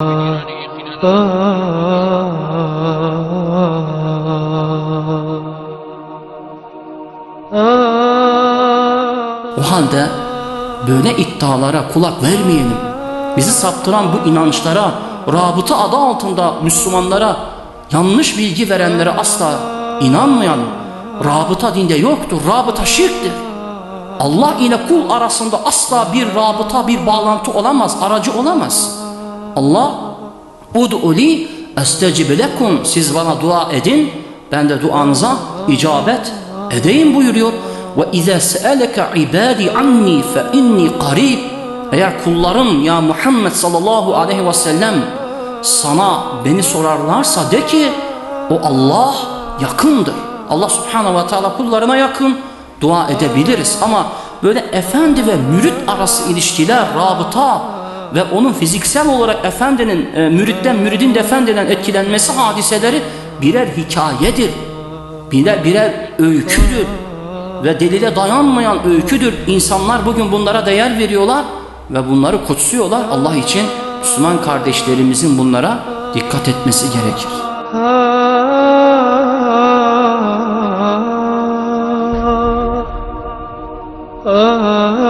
O halde böyle iddialara kulak vermeyelim. Bizi saptıran bu inançlara, rabıta adı altında Müslümanlara yanlış bilgi verenlere asla inanmayalım. Rabıta dinde yoktur. Rabıta şirktir. Allah ile kul arasında asla bir rabıta, bir bağlantı olamaz, aracı olamaz. Allah Ud'uli estecib lekum siz bana dua edin ben de duanıza icabet edeyim buyuruyor. Ve izâ se'eleke ibâdi anni fe inni qarib eğer kullarım ya Muhammed sallallahu aleyhi ve sellem sana beni sorarlarsa de ki o Allah yakındır. Allah subhanahu ve teala kullarına yakın dua edebiliriz ama böyle efendi ve mürit arası ilişkiler, rabıta ve onun fiziksel olarak efendinin e, müritten müridin de etkilenmesi hadiseleri birer hikayedir. Birer, birer öyküdür ve delile dayanmayan öyküdür. İnsanlar bugün bunlara değer veriyorlar ve bunları kutsuyorlar. Allah için Müslüman kardeşlerimizin bunlara dikkat etmesi gerekir. ah, ah, ah.